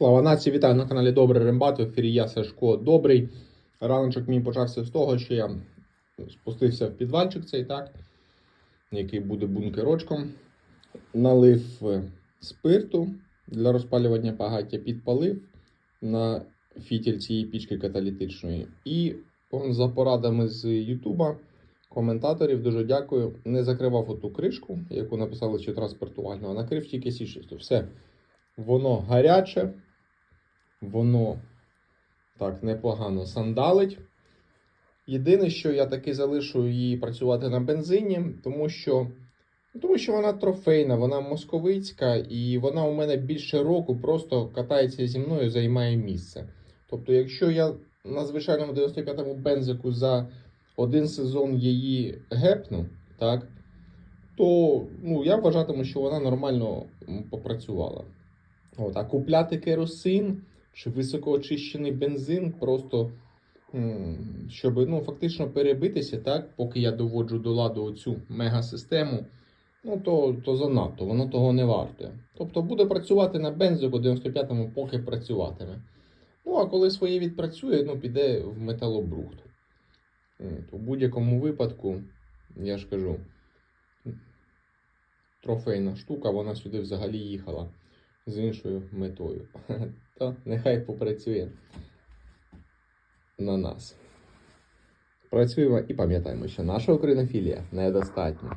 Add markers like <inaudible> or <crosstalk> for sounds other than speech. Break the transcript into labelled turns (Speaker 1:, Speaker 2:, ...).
Speaker 1: Слава нації, вітаю на каналі Добрий Рембат. В ефірі я Сашко Добрий. Раночок мій почався з того, що я спустився в підвальчик цей, так, який буде бункерочком. Налив е, спирту для розпалювання багаття, підпалив на фітіль цієї пічки каталітичної. І за порадами з Ютуба, коментаторів, дуже дякую. Не закривав оту кришку, яку написали що транспортувальну, а накрив тільки січисту. Все. Воно гаряче, воно так непогано сандалить. Єдине, що я таки залишу її працювати на бензині, тому що, ну, тому що вона трофейна, вона московицька, і вона у мене більше року просто катається зі мною, займає місце. Тобто, якщо я на звичайному 95-му бензику за один сезон її гепну, так, то ну, я вважатиму, що вона нормально попрацювала. От, а купляти керосин чи високоочищений бензин просто щоб ну, фактично перебитися, так, поки я доводжу до ладу оцю мегасистему, ну то, то занадто, воно того не варте. Тобто буде працювати на бензику 95-му, поки працюватиме. Ну, а коли своє відпрацює, ну, піде в металобрухт. У будь-якому випадку, я ж кажу, трофейна штука, вона сюди взагалі їхала з іншою метою. <laughs> То нехай попрацює на нас. Працюємо і пам'ятаємо, що наша українофілія недостатня.